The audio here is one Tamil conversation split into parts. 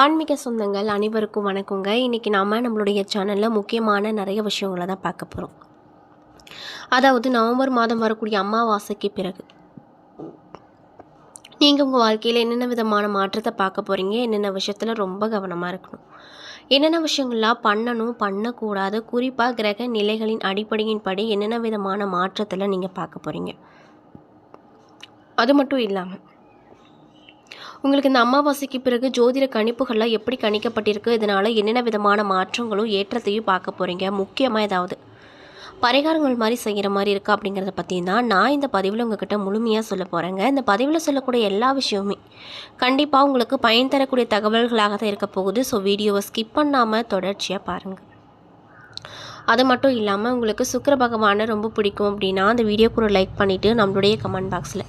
ஆன்மீக சொந்தங்கள் அனைவருக்கும் வணக்கங்க. இன்றைக்கி நாம் நம்மளுடைய சேனலில் முக்கியமான நிறைய விஷயங்களை தான் பார்க்க போகிறோம் அதாவது நவம்பர் மாதம் வரக்கூடிய அமாவாசைக்கு பிறகு. நீங்கள் உங்கள் வாழ்க்கையில் என்னென்ன விதமான மாற்றத்தை பார்க்க போகிறீங்க என்னென்ன விஷயத்தில் ரொம்ப கவனமாக இருக்கணும்? என்னென்ன விஷயங்கள்லாம் பண்ணணும் பண்ணக்கூடாது? குறிப்பாக கிரக நிலைகளின் அடிப்படையின்படி என்னென்ன விதமான மாற்றத்தில் நீங்கள் பார்க்க போகிறீங்க அது மட்டும் இல்லாமல் உங்களுக்கு இந்த அமாவாசைக்கு பிறகு ஜோதிட கணிப்புகள்லாம் எப்படி கணிக்கப்பட்டிருக்கு? இதனால் என்னென்ன விதமான மாற்றங்களும் ஏற்றத்தையும் பார்க்க போகிறீங்க முக்கியமாக ஏதாவது பரிகாரங்கள் மாதிரி செய்கிற மாதிரி இருக்கா அப்படிங்கிறத பற்றி தான் நான் இந்த பதிவில் உங்ககிட்ட முழுமையாக சொல்ல போகிறேங்க இந்த பதிவில் சொல்லக்கூடிய எல்லா விஷயமுமே கண்டிப்பாக உங்களுக்கு பயன் தரக்கூடிய தகவல்களாக தான் இருக்க போகுது. ஸோ வீடியோவை ஸ்கிப் பண்ணாமல் தொடர்ச்சியாக பாருங்கள் அது மட்டும் இல்லாமல் உங்களுக்கு சுக்கர பகவானை ரொம்ப பிடிக்கும் அப்படின்னா அந்த வீடியோக்கு ஒரு லைக் பண்ணிவிட்டு நம்மளுடைய கமெண்ட் பாக்ஸில்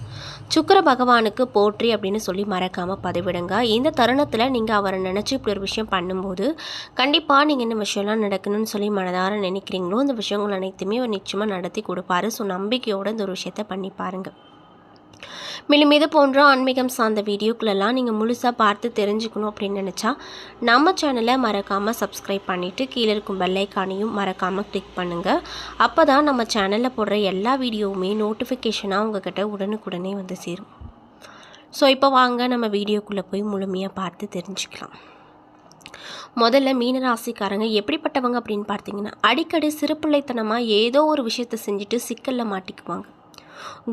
சுக்கிர பகவானுக்கு போற்றி அப்படின்னு சொல்லி மறக்காமல் பதிவிடுங்க. இந்த தருணத்தில் நீங்கள் அவரை நினச்சி இப்படி ஒரு விஷயம் பண்ணும்போது கண்டிப்பாக நீங்கள் இந்த விஷயம்லாம் நடக்கணும்னு சொல்லி மனதார நினைக்கிறீங்களோ இந்த விஷயங்கள் அனைத்துமே அவர் நிச்சயமாக நடத்தி கொடுப்பாரு. ஸோ நம்பிக்கையோடு இந்த ஒரு விஷயத்தை பண்ணி பாருங்கள் மேலும் இது போன்ற ஆன்மீகம் சார்ந்த வீடியோக்களெல்லாம் நீங்கள் முழுசாக பார்த்து தெரிஞ்சுக்கணும் அப்படின்னு நினச்சா நம்ம சேனலை மறக்காமல் சப்ஸ்கிரைப் பண்ணிவிட்டு கீழே இருக்கும் பெல்லைக்கானையும் மறக்காமல் கிளிக் பண்ணுங்கள் அப்போ தான் நம்ம சேனலில் போடுற எல்லா வீடியோவுமே நோட்டிஃபிகேஷனாக உங்ககிட்ட உடனுக்குடனே வந்து சேரும். ஸோ இப்போ வாங்க நம்ம வீடியோக்குள்ளே போய் முழுமையாக பார்த்து தெரிஞ்சுக்கலாம். முதல்ல மீனராசிக்காரங்க எப்படிப்பட்டவங்க அப்படின்னு பார்த்தீங்கன்னா அடிக்கடி சிறுபிள்ளைத்தனமாக ஏதோ ஒரு விஷயத்தை செஞ்சுட்டு சிக்கலில் மாட்டிக்குவாங்க.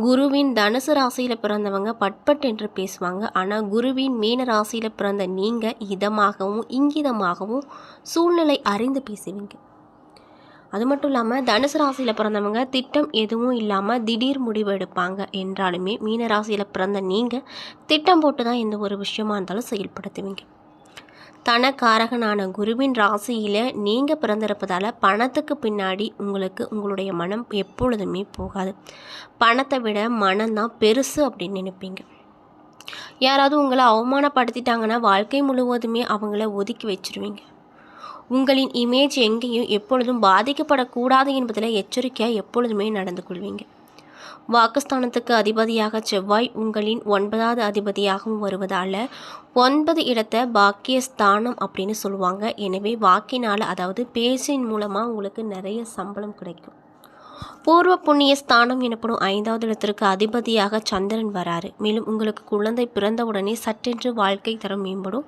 குருவின் தனுசு ராசியில் பிறந்தவங்க பட்பட் என்று பேசுவாங்க. ஆனால் குருவின் மீன ராசியில் பிறந்த நீங்கள் இதமாகவும் இங்கிதமாகவும் சூழ்நிலை அறிந்து பேசுவீங்க. அது மட்டும் இல்லாமல் தனுசு ராசியில் பிறந்தவங்க திட்டம் எதுவும் இல்லாமல் திடீர் முடிவு எடுப்பாங்க என்றாலுமே மீன ராசியில் பிறந்த நீங்கள் திட்டம் போட்டு தான் எந்த ஒரு விஷயமா இருந்தாலும் செயல்படுத்துவீங்க. தனக்காரகனான குருவின் ராசியில் நீங்கள் பிறந்திருப்பதால் பணத்துக்கு பின்னாடி உங்களுக்கு உங்களுடைய மனம் எப்பொழுதுமே போகாது. பணத்தை விட மனம்தான் பெருசு அப்படின்னு நினைப்பீங்க. யாராவது உங்களை அவமானப்படுத்திட்டாங்கன்னா வாழ்க்கை முழுவதுமே அவங்கள ஒதுக்கி வச்சிருவீங்க. உங்களின் இமேஜ் எங்கேயும் எப்பொழுதும் பாதிக்கப்படக்கூடாது என்பதில் எச்சரிக்கையாக எப்பொழுதுமே நடந்து கொள்வீங்க. வாக்குஸ்தானத்துக்கு அதிபதியாக செவ்வாய் உங்களின் ஒன்பதாவது அதிபதியாகவும் வருவதால் ஒன்பது இடத்தை பாக்கியஸ்தானம் அப்படின்னு சொல்லுவாங்க. எனவே வாக்கினால் அதாவது பேச்சின் மூலமாக உங்களுக்கு நிறைய சம்பளம் கிடைக்கும். பூர்வ புண்ணிய ஸ்தானம் எனப்படும் ஐந்தாவது இடத்திற்கு அதிபதியாக சந்திரன் வராரு. மேலும் உங்களுக்கு குழந்தை பிறந்தவுடனே சட்டென்று வாழ்க்கை தரம் மேம்படும்.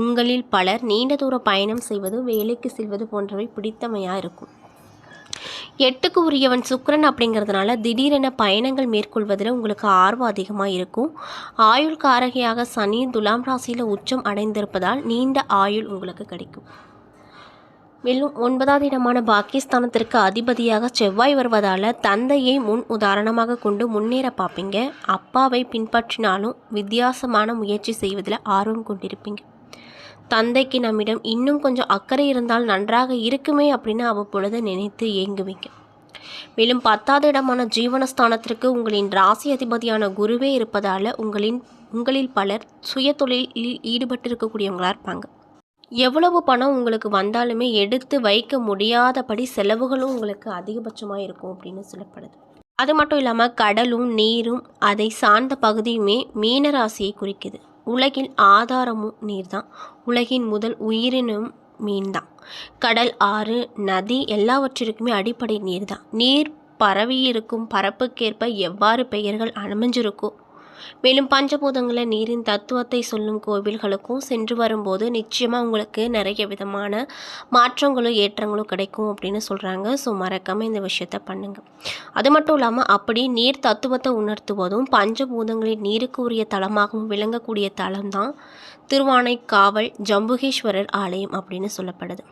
உங்களில் பலர் நீண்ட தூர பயணம் செய்வது வேலைக்கு செல்வது போன்றவை பிடித்தமையாக இருக்கும். எட்டுக்கு உரியவன் சுக்கரன் அப்படிங்கிறதுனால திடீரென பயணங்கள் மேற்கொள்வதில் உங்களுக்கு ஆர்வம் அதிகமாக இருக்கும். ஆயுள் காரகியாக சனி துலாம் ராசியில் உச்சம் அடைந்திருப்பதால் நீண்ட ஆயுள் உங்களுக்கு கிடைக்கும். மேலும் ஒன்பதாவது இடமான பாகிஸ்தானத்திற்கு அதிபதியாக செவ்வாய் வருவதால் தந்தையை முன் உதாரணமாக கொண்டு முன்னேற பார்ப்பீங்க. அப்பாவை பின்பற்றினாலும் வித்தியாசமான முயற்சி செய்வதில் ஆர்வம் கொண்டிருப்பீங்க. தந்தைக்கு நம்மிடம் இன்னும் கொஞ்சம் அக்கறை இருந்தால் நன்றாக இருக்குமே அப்படின்னு அவ்வப்பொழுது நினைத்து ஏங்குவீங்க. மேலும் பத்தாவது இடமான ஜீவனஸ்தானத்திற்கு உங்களின் ராசி அதிபதியான குருவே இருப்பதால் உங்களின் உங்களில் பலர் சுய தொழிலில் ஈடுபட்டு இருக்கக்கூடியவங்களாக இருப்பாங்க. எவ்வளவு பணம் உங்களுக்கு வந்தாலுமே எடுத்து வைக்க முடியாதபடி செலவுகளும் உங்களுக்கு அதிகபட்சமாக இருக்கும் அப்படின்னு சொல்லப்படுது. அது மட்டும் இல்லாமல் கடலும் நீரும் அதை சார்ந்த பகுதியுமே மீனராசியை குறிக்குது. உலகில் ஆதாரமும் நீர் தான் உலகின் முதல் உயிரினும் மீன் தான் கடல் ஆறு நதி எல்லாவற்றிற்குமே அடிப்படை நீர் தான் நீர் பரவி இருக்கும் பரப்புக்கேற்ப எவ்வாறு பெயர்கள் அமைஞ்சிருக்கோ மேலும் பஞ்சபூதங்களில் நீரின் தத்துவத்தை சொல்லும் கோவில்களுக்கும் சென்று வரும்போது நிச்சயமாக உங்களுக்கு நிறைய விதமான மாற்றங்களும் ஏற்றங்களும் கிடைக்கும் அப்படின்னு சொல்கிறாங்க ஸோ மறக்காமல் இந்த விஷயத்த பண்ணுங்கள் அது மட்டும் இல்லாமல் அப்படி நீர் தத்துவத்தை உணர்த்துவதும் பஞ்சபூதங்களின் நீருக்கு உரிய தலமாகவும் விளங்கக்கூடிய தலம்தான் திருவானைக்காவல் ஜம்புகேஸ்வரர் ஆலயம் அப்படின்னு சொல்லப்படுது.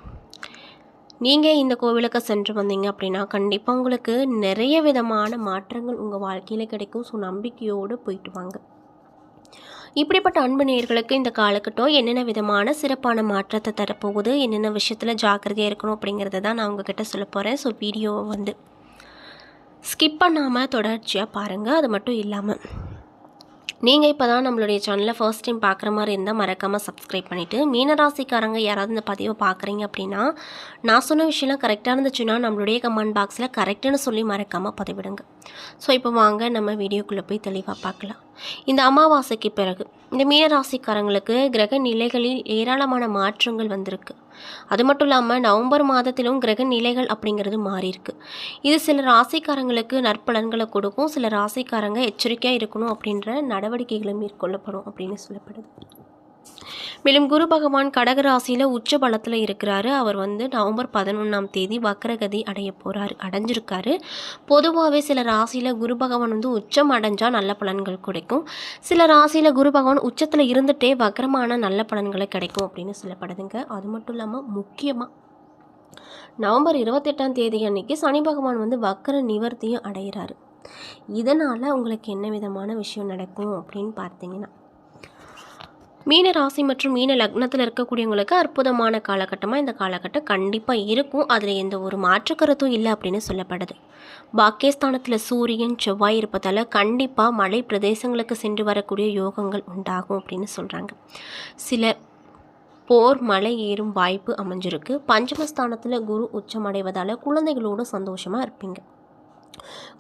நீங்கள் இந்த கோவிலுக்கு சென்று வந்தீங்க அப்படின்னா கண்டிப்பாக உங்களுக்கு நிறைய விதமான மாற்றங்கள் உங்கள் வாழ்க்கையில் கிடைக்கும். ஸோ நம்பிக்கையோடு போயிட்டு வாங்க. இப்படிப்பட்ட அன்பு நேர்களுக்கு இந்த காலகட்டம் என்னென்ன விதமான சிறப்பான மாற்றத்தை தரப்போகுது என்னென்ன விஷயத்தில் ஜாக்கிரதையாக இருக்கணும் அப்படிங்கிறத தான் நான் உங்ககிட்ட சொல்ல போகிறேன் ஸோ வீடியோவை வந்து ஸ்கிப் பண்ணாமல் தொடர்ச்சியாக பாருங்கள் அது மட்டும் இல்லாமல் நீங்கள் இப்போ தான் நம்மளுடைய சேனலை ஃபர்ஸ்ட் டைம் பார்க்குற மாதிரி இருந்தால் மறக்காமல் சப்ஸ்கிரைப் பண்ணிவிட்டு மீனராசிக்காரங்க யாராவது இந்த பதிவை பார்க்குறீங்க அப்படின்னா நான் சொன்ன விஷயம்லாம் கரெக்டாக இருந்துச்சுன்னா நம்மளுடைய கமெண்ட் பாக்ஸில் கரெக்டுன்னு சொல்லி மறக்காமல் பதிவிடுங்க. ஸோ இப்போ வாங்க நம்ம வீடியோக்குள்ளே போய் தெளிவாக பார்க்கலாம் இந்த அமாவாசைக்கு பிறகு இந்த மீனராசிக்காரங்களுக்கு கிரக நிலைகளில் ஏராளமான மாற்றங்கள் வந்திருக்கு. அது மட்டும் இல்லாமல் நவம்பர் மாதத்திலும் கிரக நிலைகள் அப்படிங்கிறது மாறியிருக்கு. இது சில ராசிக்காரங்களுக்கு நற்பலன்களை கொடுக்கும் சில ராசிக்காரங்க எச்சரிக்கையாக இருக்கணும் அப்படின்ற நடவடிக்கைகளும் மேற்கொள்ளப்படும் அப்படின்னு சொல்லப்படுது. மேலும் குரு பகவான் கடக ராசியில் உச்ச பலத்தில் இருக்கிறாரு. அவர் வந்து நவம்பர் பதினொன்றாம் தேதி வக்கரகதி அடைய போகிறாரு அடைஞ்சிருக்காரு. பொதுவாகவே சில ராசியில் குரு பகவான் வந்து உச்சம் அடைஞ்சால் நல்ல பலன்கள் கிடைக்கும். சில ராசியில் குரு பகவான் உச்சத்தில் இருந்துகிட்டே வக்கரமான நல்ல பலன்களை கிடைக்கும் அப்படின்னு சொல்லப்படுதுங்க. அது மட்டும் இல்லாமல் முக்கியமாக நவம்பர் இருபத்தெட்டாம் தேதி அன்னைக்கு சனி பகவான் வந்து வக்கர நிவர்த்தியும் அடைகிறாரு இதனால் உங்களுக்கு என்ன விதமான விஷயம் நடக்கும் அப்படின்னு பார்த்தீங்கன்னா மீன ராசி மற்றும் மீன லக்னத்தில் இருக்கக்கூடியவங்களுக்கு அற்புதமான காலகட்டமாக இந்த காலகட்டம் கண்டிப்பாக இருக்கும். அதில் எந்த ஒரு மாற்றுக்கருத்தும் இல்லை அப்படின்னு சொல்லப்படுது. பாக்கியஸ்தானத்தில் சூரியன் செவ்வாய் இருப்பதால் கண்டிப்பாக மலை பிரதேசங்களுக்கு சென்று வரக்கூடிய யோகங்கள் உண்டாகும் அப்படின்னு சொல்கிறாங்க சில போர் மலை ஏறும் வாய்ப்பு அமைஞ்சிருக்கு. பஞ்சமஸ்தானத்தில் குரு உச்சமடைவதால் குழந்தைகளோடு சந்தோஷமாக இருப்பீங்க.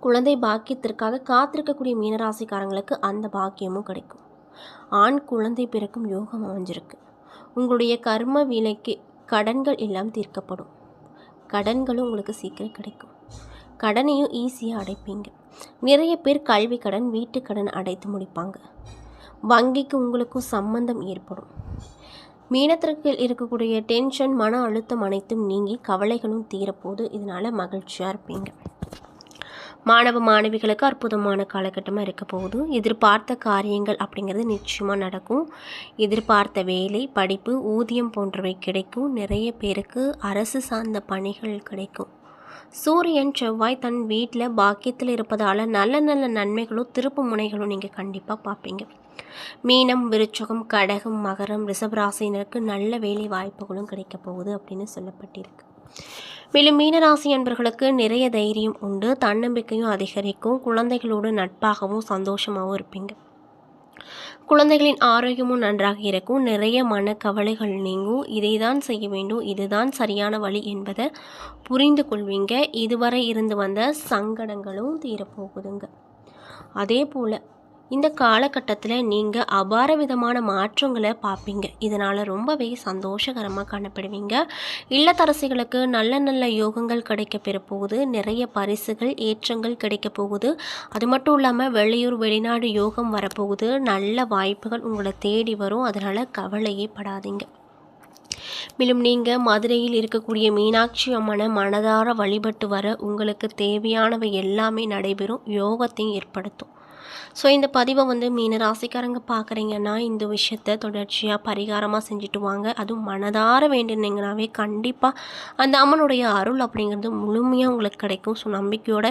குழந்தை பாக்கியத்திற்காக காத்திருக்கக்கூடிய மீனராசிக்காரங்களுக்கு அந்த பாக்கியமும் கிடைக்கும். ஆண் குழந்தை பிறக்கும் யோகம் அமைஞ்சிருக்கு. உங்களுடைய கர்ம விலைக்கு கடன்கள் எல்லாம் தீர்க்கப்படும். கடன்களும் உங்களுக்கு சீக்கிரம் கிடைக்கும். கடனையும் ஈஸியாக அடைப்பீங்க. நிறைய பேர் கல்வி கடன் வீட்டு கடன் அடைத்து முடிப்பாங்க. வங்கிக்கு உங்களுக்கும் சம்பந்தம் ஏற்படும். மீனத்திற்கு இருக்கக்கூடிய டென்ஷன் மன அழுத்தம் அனைத்தும் நீங்கி கவலைகளும் தீரப்போது இதனால் மகிழ்ச்சியாக இருப்பீங்க. மாணவ மாணவிகளுக்கு அற்புதமான காலகட்டமாக இருக்க போகுது. எதிர்பார்த்த காரியங்கள் அப்படிங்கிறது நிச்சயமாக நடக்கும். எதிர்பார்த்த வேலை படிப்பு ஊதியம் போன்றவை கிடைக்கும். நிறைய பேருக்கு அரசு சார்ந்த பணிகள் கிடைக்கும். சூரியன் செவ்வாய் தன் வீட்டில் பாக்கியத்தில் இருப்பதால் நல்ல நல்ல நன்மைகளும் திருப்பு முனைகளும் நீங்கள் கண்டிப்பாக பார்ப்பீங்க. மீனம் விருச்சகம் கடகம் மகரம் ரிஷபராசினருக்கு நல்ல வேலை வாய்ப்புகளும் கிடைக்க போகுது அப்படின்னு சொல்லப்பட்டிருக்கு. மேலும் மீனராசி அன்பர்களுக்கு நிறைய தைரியம் உண்டு. தன்னம்பிக்கையும் அதிகரிக்கும். குழந்தைகளோடு நட்பாகவும் சந்தோஷமாகவும் இருப்பீங்க. குழந்தைகளின் ஆரோக்கியமும் நன்றாக இருக்கும். நிறைய மன கவலைகள் நீங்கும். இதை தான் செய்ய வேண்டும். இதுதான் சரியான வழி என்பதை புரிந்து கொள்வீங்க. இதுவரை இருந்து வந்த சங்கடங்களும் தீரப்போகுதுங்க. அதே போல் இந்த காலகட்டத்தில் நீங்கள் அபார விதமான மாற்றங்களை பார்ப்பீங்க. இதனால் ரொம்பவே சந்தோஷகரமாக காணப்படுவீங்க. இல்லத்தரசிகளுக்கு நல்ல நல்ல யோகங்கள் கிடைக்க போகுது நிறைய பரிசுகள் ஏற்றங்கள் கிடைக்க போகுது. அது மட்டும் இல்லாமல் வெளியூர் வெளிநாடு யோகம் வரப்போகுது. நல்ல வாய்ப்புகள் உங்களை தேடி வரும். அதனால் கவலையே படாதீங்க. மேலும் நீங்கள் மதுரையில் இருக்கக்கூடிய மீனாட்சி அம்மனை மனதார வழிபட்டு வர உங்களுக்கு தேவையானவை எல்லாமே நடைபெறும். யோகத்தையும் ஏற்படுத்தும். ஸோ இந்த பதிவை வந்து மீன ராசிக்காரங்க பார்க்குறீங்கன்னா இந்த விஷயத்த தொடர்ச்சியாக பரிகாரமாக செஞ்சுட்டு வாங்க. அதுவும் மனதார வேண்டினீங்கனாவே கண்டிப்பாக அந்த அம்மனுடைய அருள் அப்படிங்கிறது முழுமையாக உங்களுக்கு கிடைக்கும். ஸோ நம்பிக்கையோட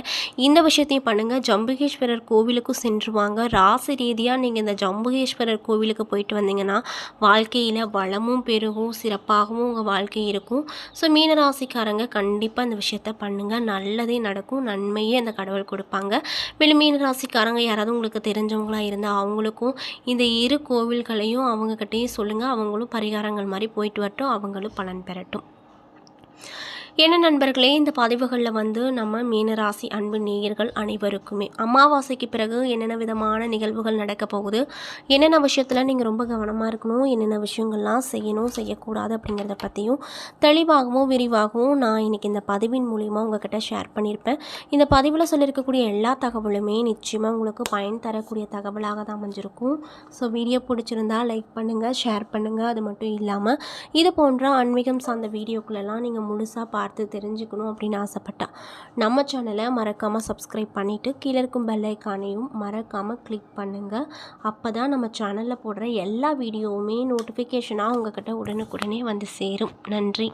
இந்த விஷயத்தையும் பண்ணுங்கள் ஜம்புகேஸ்வரர் கோவிலுக்கும் சென்று வாங்க. ராசி ரீதியாக நீங்கள் இந்த ஜம்புகேஸ்வரர் கோவிலுக்கு போயிட்டு வந்தீங்கன்னா வாழ்க்கையில் வளமும் பெருகும் சிறப்பாகவும் உங்கள் வாழ்க்கை இருக்கும். ஸோ மீனராசிக்காரங்க கண்டிப்பாக இந்த விஷயத்த பண்ணுங்கள் நல்லதே நடக்கும். நன்மையே அந்த கடவுள் கொடுப்பாங்க. மேலும் மீனராசிக்காரங்க யாராவது யாராவது உங்களுக்கு தெரிஞ்சவங்களாக இருந்தால் அவங்களுக்கும் இந்த இரு கோவில்களையும் அவங்கக்கிட்டேயும் சொல்லுங்கள் அவங்களும் பரிகாரங்கள் மாதிரி போயிட்டு வரட்டும். அவங்களும் பலன் பெறட்டும். என்ன நண்பர்களே இந்த பதிவுகளில் வந்து நம்ம மீனராசி அன்பு நேயர்கள் அனைவருக்குமே அமாவாசைக்கு பிறகு என்னென்ன விதமான நிகழ்வுகள் நடக்க போகுது என்னென்ன விஷயத்தில் நீங்கள் ரொம்ப கவனமாக இருக்கணும் என்னென்ன விஷயங்கள்லாம் செய்யணும் செய்யக்கூடாது அப்படிங்கிறத பற்றியும் தெளிவாகவும் விரிவாகவும் நான் இன்றைக்கி இந்த பதிவின் மூலிமா உங்ககிட்ட ஷேர் பண்ணியிருப்பேன். இந்த பதிவில் சொல்லியிருக்கக்கூடிய எல்லா தகவலுமே நிச்சயமாக உங்களுக்கு பயன் தரக்கூடிய தகவலாக தான் அமைஞ்சிருக்கும். ஸோ வீடியோ பிடிச்சிருந்தா லைக் பண்ணுங்கள் ஷேர் பண்ணுங்கள் அது மட்டும் இல்லாமல் இது போன்ற ஆன்மீகம் சார்ந்த வீடியோக்குள்ளெல்லாம் நீங்கள் முழுசாக பார்த்து பார்த்து தெரிஞ்சுக்கணும் அப்படின்னு ஆசைப்பட்டா. நம்ம சேனலை மறக்காமல் சப்ஸ்கிரைப் பண்ணிவிட்டு கீழே இருக்கும் பெல்லைக்கானையும் மறக்காமல் கிளிக் பண்ணுங்கள் அப்போ தான் நம்ம சேனலில் போடுற எல்லா வீடியோவுமே நோட்டிஃபிகேஷனாக உங்ககிட்ட உடனுக்குடனே வந்து சேரும். நன்றி.